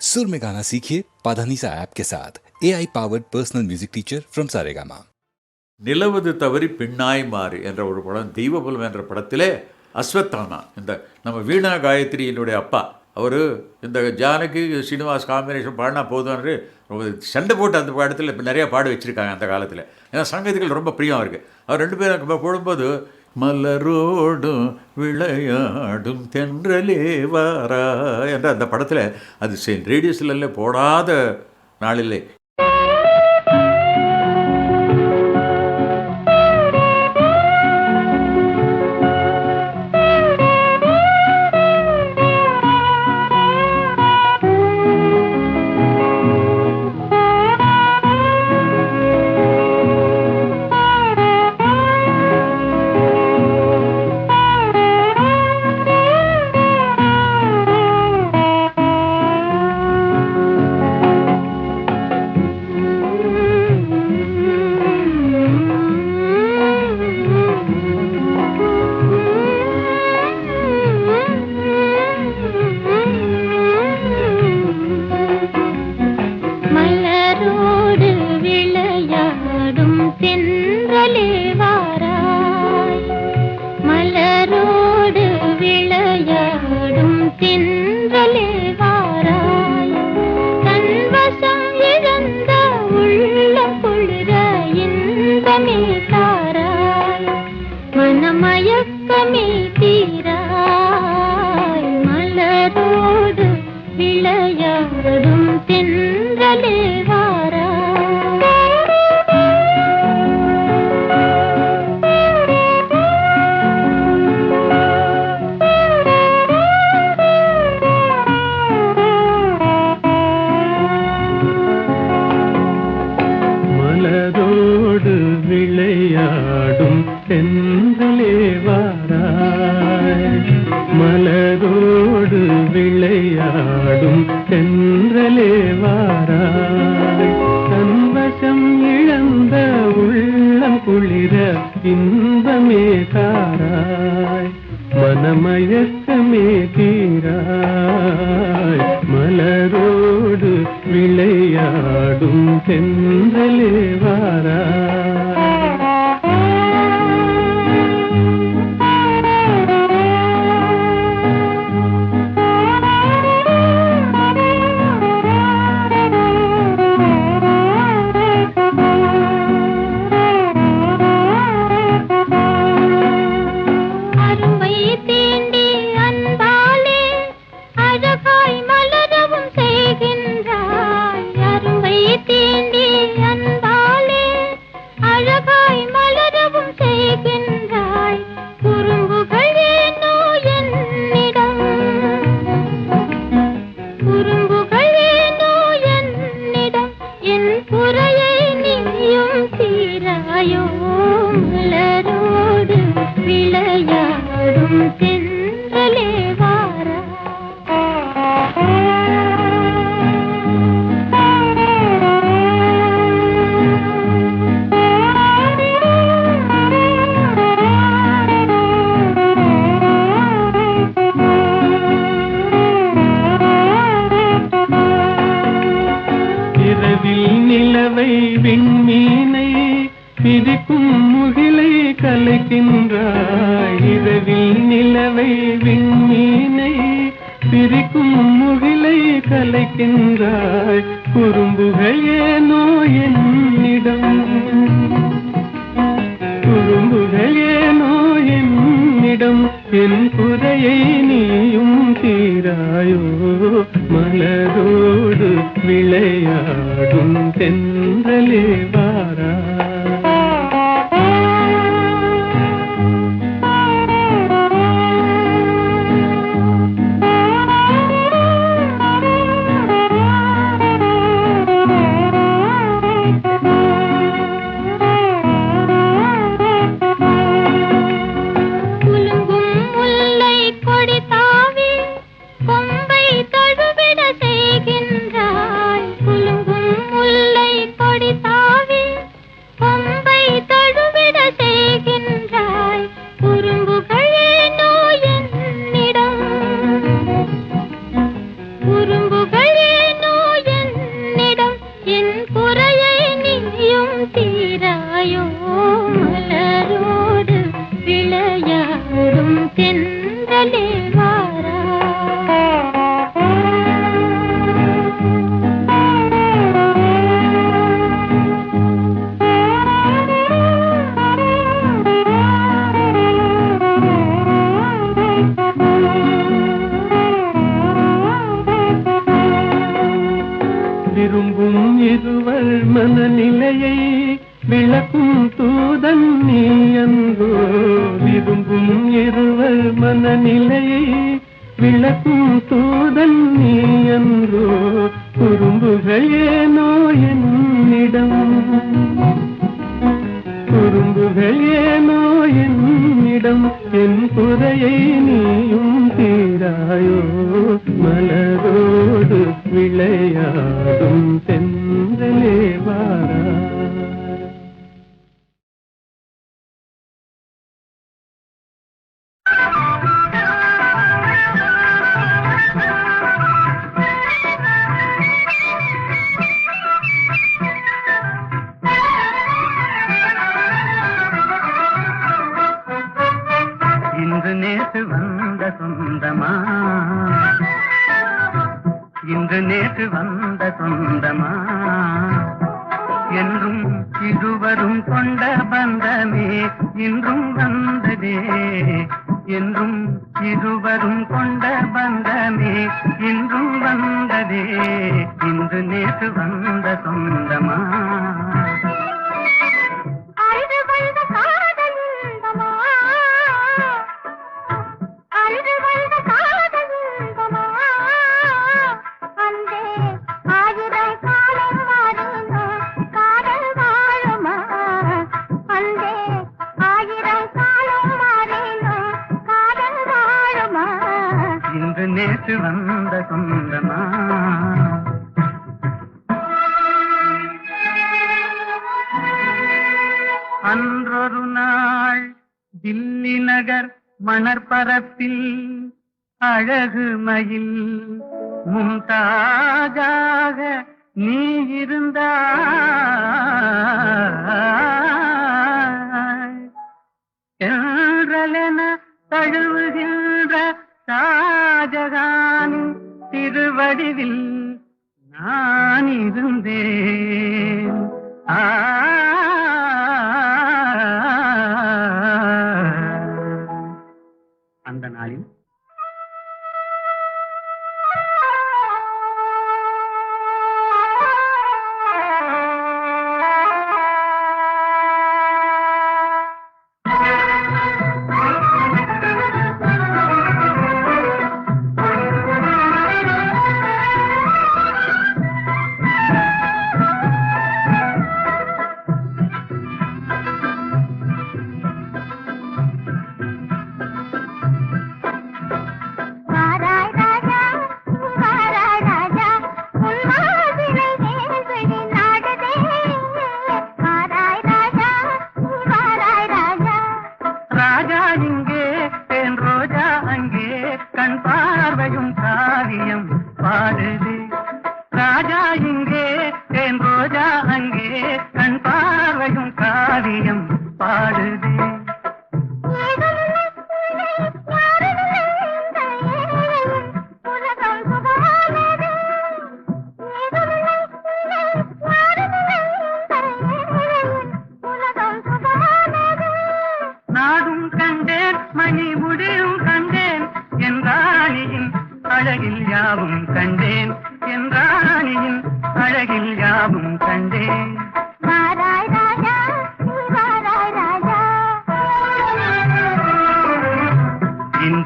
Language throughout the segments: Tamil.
सुर में गाना सीखिए पाधानीसा ऐप के साथ A I powered personal music teacher from Saregama நிலவது தவறி பெண்ணாய் மாறு என்ற ஒரு படம் தெய்வபுலம் என்ற படத்திலே அஸ்வத்தானா இந்த நம்ம வீணா காயத்ரியினுடைய அப்பா அவர் இந்த ஜானகி ஸ்ரீனிவாஸ் காம்பினேஷன் பாடினா போதும்னு ரொம்ப சண்டை போட்டு அந்த படத்தில் இப்போ நிறையா பாட வச்சுருக்காங்க அந்த காலத்தில் ஏன்னா சங்கீதங்கள் ரொம்ப பிரியம் அவருக்கு அவர் ரெண்டு பேரும் இப்போ போடும்போது மலரோடும் விளையாடும் தென்றலே வாரா. என்ற அந்த படத்தில் அது ரேடியோஸ்ல போடாத நாளிலே விளையாடும் தென்றலே. தென்றலே மலரோடு விளையாடும் വിളയാടും ஷாஜகானின் திருவடிவில் நான் இருந்தேன். ஆ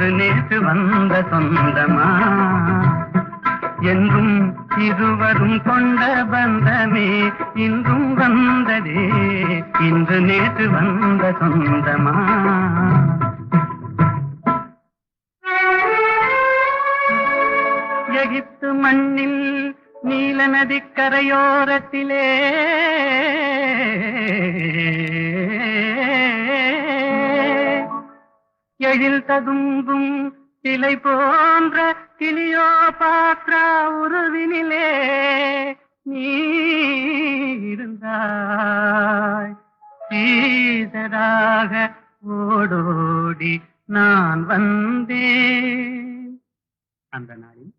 அது நேற்று வந்த சொந்தமா? என்றும் இதுவரும் கொண்ட பந்தமே இன்றும் வந்ததே. இன்று நேற்று வந்த சொந்தமா? எகிப்து மண்ணில் நீல நதிக்கரையோரத்திலே எழில் ததும்பும் சிலை போன்ற கிளியோ பாத்ரா உருவினிலே நீ இருந்தாய். சீதராக ஓடோடி நான் வந்தேன். அந்த நாளில்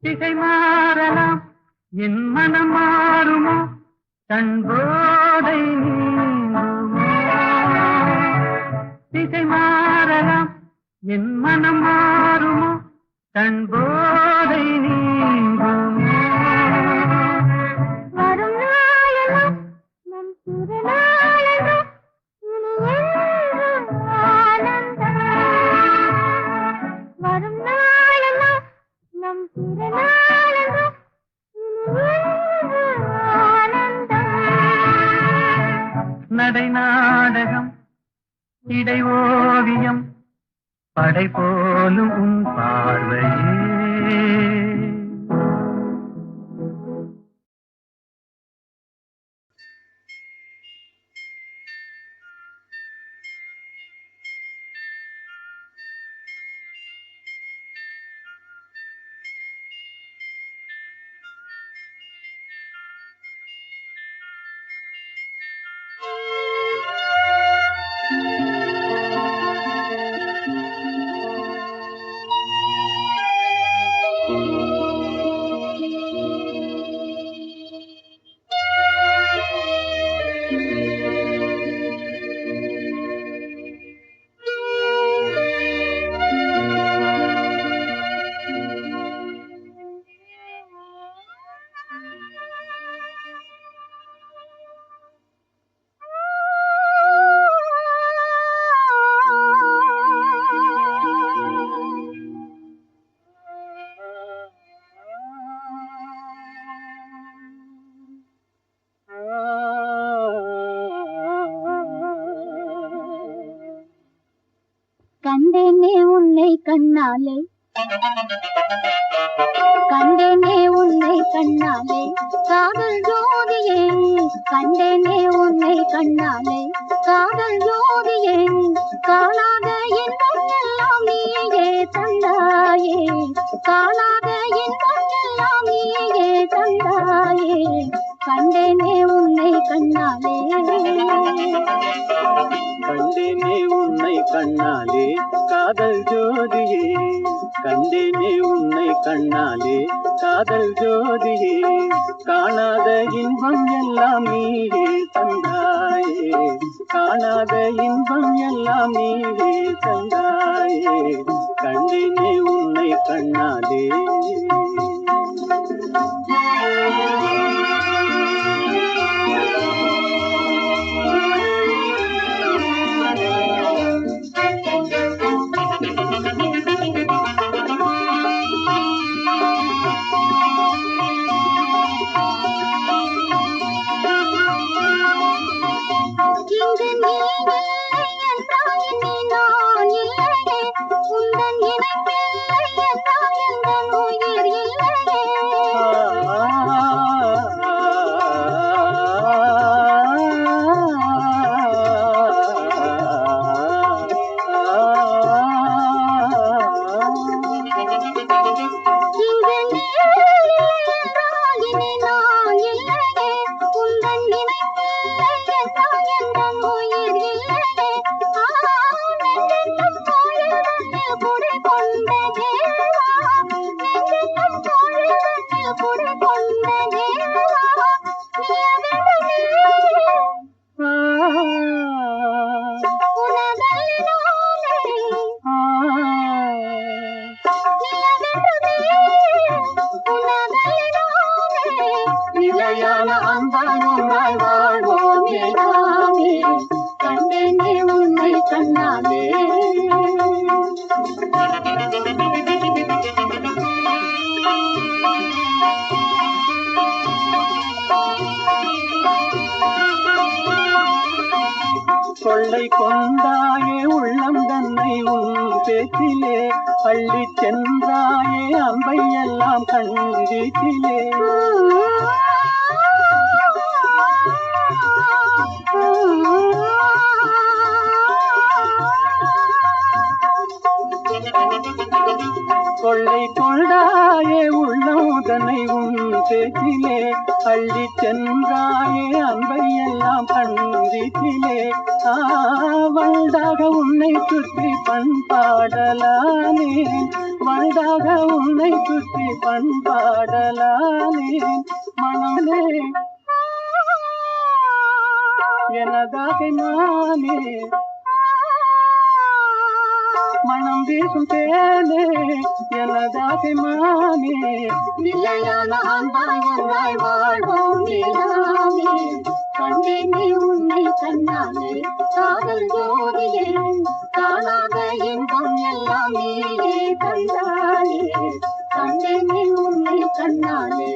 திசை மாறலாம். என் மனம் மாறுமோ? தன் போதை திசை மாறலாம். என் மனம் மாறுமோ? தன் போதை நடை நாடகம் இடை ஓவியம் படை போலும் பார்வையே. Darling. கண்ணாலே காதல் ஜோதியே காணாத இன்பம் எல்லாம் நீயே தந்தாயே. காணாத இன்பம் எல்லாம் நீயே தந்தாயே. கண்டினே உன்னை கண்ணாலே கொண்டாயே உள்ளம் தன்னை உன் பேச்சிலே. அள்ளி சென்றாயே அம்பை எல்லாம் கண்டித்திலே கொள்ளை கொள்ளாயே உள்ளம் தன்னை உன் பேச்சிலே. அள்ளி சென்றாயே அன்பை எல்லாம் கண் வீட்டிலே வண்டாக உன்னை சுற்றி பண்பாடலானே வண்டாக உன்னை சுற்றி பண்பாடலானே மனமே எனதாக நானே. மனம் வீசும் தேனே எனதாக மானே நிலையான அன்பாய் வாழ்வோம் நிலாமே கண்டேனே உன்னை கண்ணாலே காதல் ஜோதியே காணாத இன்பம் எல்லாம் நீயே தந்தாலே கண்டேனே உன்னை கண்ணாலே.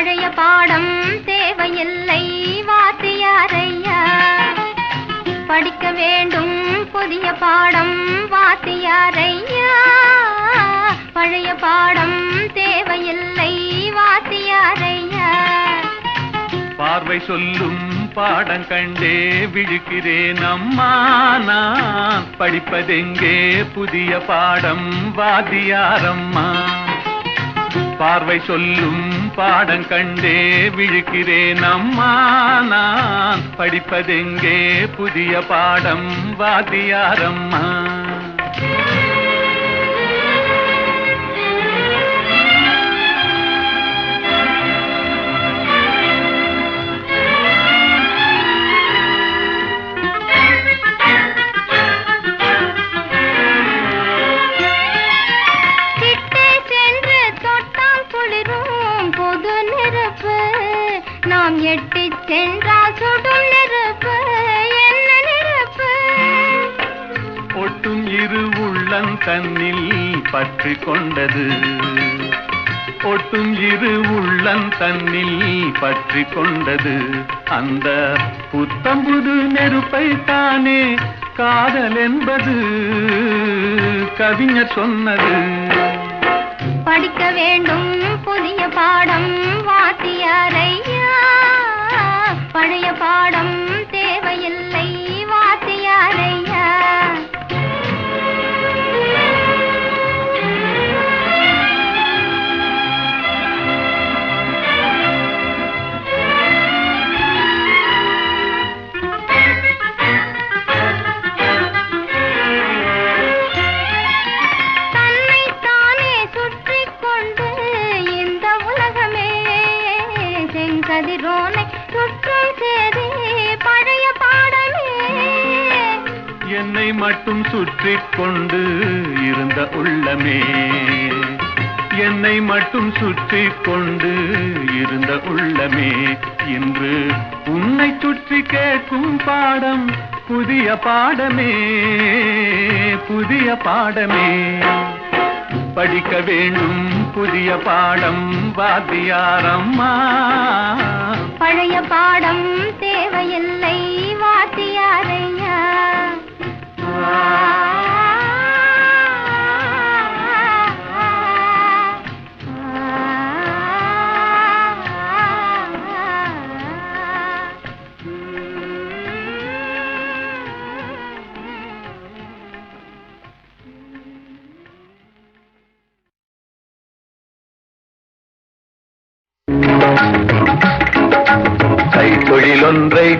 பழைய பாடம் தேவையில்லை வாத்தியாரையா? படிக்க வேண்டும் புதிய பாடம் வாத்தியாரையா? பழைய பாடம் தேவையில்லை வாத்தியாரையா? பார்வை சொல்லும் பாடம் கண்டே விழுக்கிறேன் அம்மா நான் படிப்பதெங்கே? புதிய பாடம் வாத்தியாரம்மா. பார்வை சொல்லும் பாடம் கண்டே விழுக்கிறேன் அம்மா நான் படிப்பதெங்கே புதிய பாடம் வாத்தியாரம்மா. பற்றி கொண்டது. ஒட்டும் இரு உள்ளம் தன்னில் பற்றி கொண்டது. அந்த புத்தம்புது நெருப்பை தானே காதல் என்பது. கவிஞர் சொன்னது. படிக்க வேண்டும் புதிய பாடம் வாத்தியாரை புதிய பாடமே. படிக்க வேண்டும் புதிய பாடம் வாத்தியாரம்மா. பழைய பாடம் தேவையில்லை வாத்தியாரையா.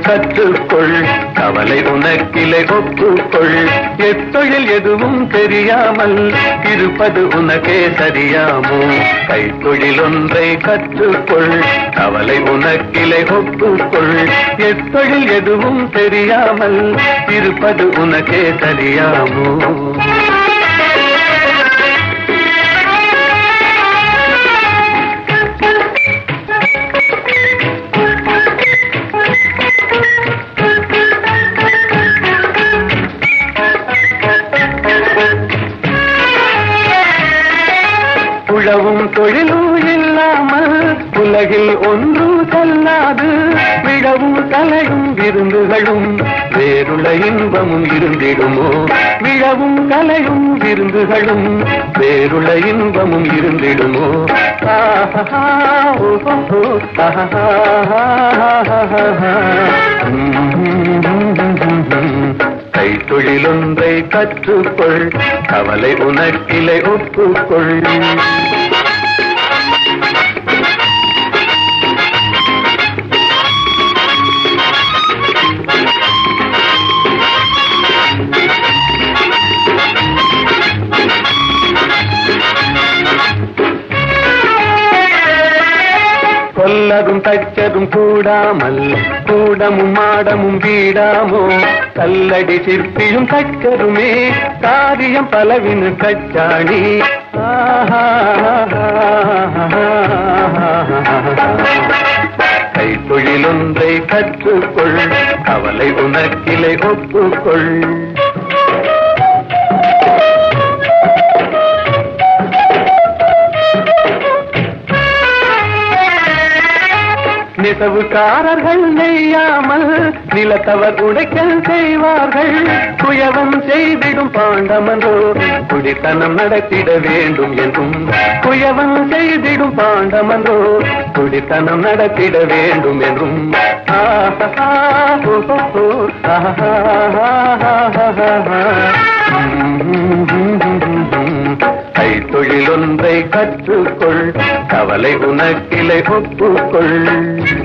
கற்றுக்கொள். கவலை உனக்கிலை ஒப்புக்கொள். எத்தொழில் எதுவும் தெரியாமல் இருப்பது உனக்கே சரியாமோ? கைத்தொழிலொன்றை கற்றுக்கொள். கவலை உனக்கிலை ஒப்புக்கொள். எத்தொழில் எதுவும் தெரியாமல் இருப்பது உனக்கே சரியாமோ? உலகில் ஒன்று செல்லாது விழவும் கலையும் விருந்துகளும் வேறுள்ள இன்பமும் இருந்திடுமோ? விழவும் கலையும் விருந்துகளும் வேறுள்ள இன்பமும் இருந்திடுமோ? ஆஹா, ஓஹோ, கைத்தொழிலொன்றை கற்றுக்கொள் கவலை உனக்கிலை ஒப்புக்கொள். கொல்லதும் தச்சதும் கூடாமல் கூடமும் மாடமும் வீடாமோ? கல்லடி சிற்பியும் தச்சருமே காரியம் பலவினு கச்சாணி கைத்தொழிலொன்றை கற்றுக்கொள் கவலை உனக்கிலை ஒப்புக்கொள். நெசவுக்காரர்கள் நெய்யாமல் நிலத்தவர் உடைக்கல் செய்வார்கள். குயவம் செய்திடும் பாண்டமன்றோ குடித்தனம் நடத்திட வேண்டும் என்றும். குயவம் செய்திடும் பாண்டமன்றோ குடித்தனம் நடத்திட வேண்டும் என்றும். ஆஹா, ஓஹோ, ஆஹா. கைத்தொழிலொன்றை கற்றுக்கொள் கவலை உனக்கிளை ஒப்புக்கொள்.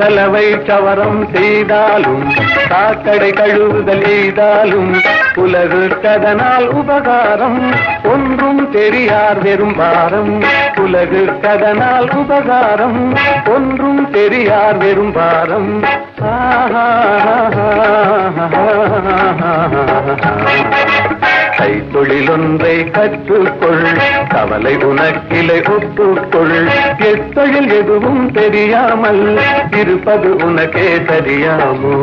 சலவை சவரம் செய்தாலும் சாக்கடை கழுவுதல் செய்தாலும் உலகு கதனால் உபகாரம் ஒன்றும் தெரியார் வெறும் பாரம். உலகு கதனால் உபகாரம் ஒன்றும் தெரியார் வெறும் பாரம். ஆஹா. கைத்தொழிலொன்றை கற்றுக்கொள் கவலை உனக்கிலை ஒப்புக்கொள் எத்தொழில் எதுவும் தெரியாமல் இருப்பது உனக்கே தெரியாமோ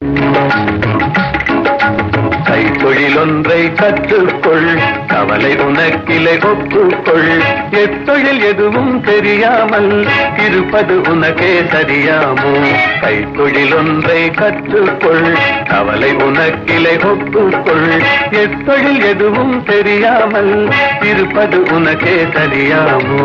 Thank you. தொழிலொன்றை கற்றுக்கொள் கவலை உனக்கிலை ஒப்புக்கொள் எத்தொழில் எதுவும் தெரியாமல் இருப்பது உனக்கே சரியாமோ? கைத்தொழிலொன்றை கற்றுக்கொள் கவலை உனக்கிலை ஒப்புக்கொள் எத்தொழில் எதுவும் தெரியாமல் இருப்பது உனக்கே சரியாமோ?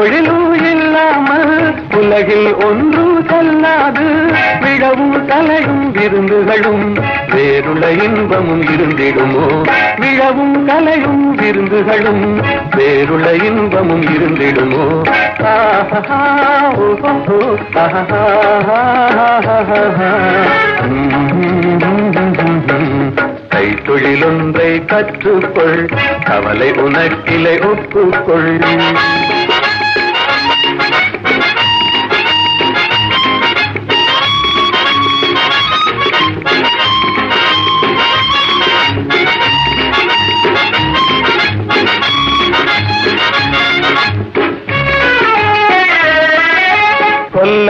தொழிலும் இல்லாமல் உலகில் ஒன்று செல்லாது. விழவும் கலையும் விருந்துகளும் வேறுள்ள இன்பமும் இருந்திடுமோ? விழவும் கலையும் விருந்துகளும் வேறுள்ள இன்பமும் இருந்திடுமோ? ஆஹா, ஓஹோ, கைத்தொழிலொன்றை கற்றுக்கொள் கவலை உனக்கிலை ஒப்புக்கொள்.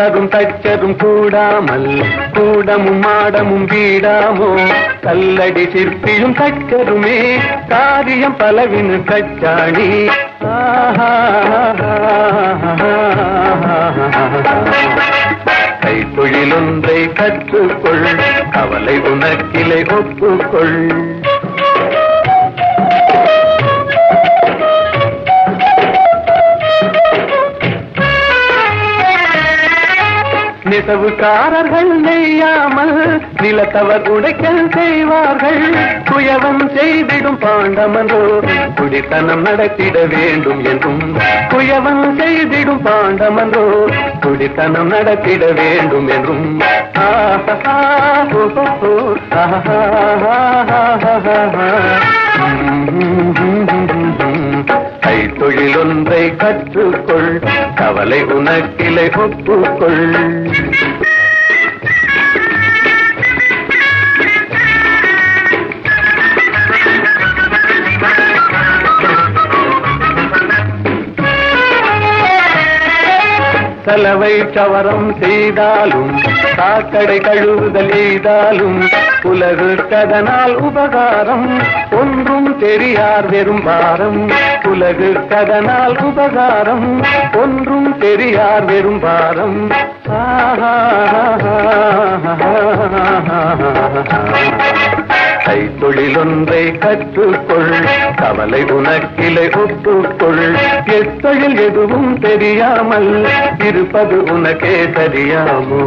கல்லதும் தச்சதும் கூடாமல் கூடமும் மாடமும் வீடாமோ? கல்லடி சிற்பியும் தச்சருமே காரியம் பலவினு கச்சாணி கைத்தொழிலொன்றை கற்றுக்கொள் கவலை உனக்கிளை ஒப்புக்கொள். நெசவுக்காரர்கள் நெய்யாமல் நிலத்தவர் உடைக்கல் செய்வார்கள். குயவன் செய்திடும் பாண்டமன்றோ குடித்தனம் நடத்திட வேண்டும் என்றும். குயவன் செய்திடும் பாண்டமன்றோ குடித்தனம் நடத்திட வேண்டும் என்றும். ஆஹா, ஓஹோ, கைத்தொழிலொன்றை கற்றுக்கொள் கவலை உனக்கிளை ஒப்புக்கொள். சலவை சவரம் செய்தாலும் காக்கடை கழுவுதல் எய்தாலும் உலகுக்கதனால் உபகாரம் ஒன்றும் தெரியார் வெறும் பாரம். உலகு கதனால் உபகாரம் ஒன்றும் தெரியார் வெறும் பாரம். ஆஹா. கைத்தொழிலொன்றை கற்றுக்கொள் கவலை உனக்கிலை ஒப்புக்கொள் எத்தொழில் எதுவும் தெரியாமல் இருப்பது உனக்கே தெரியாமோ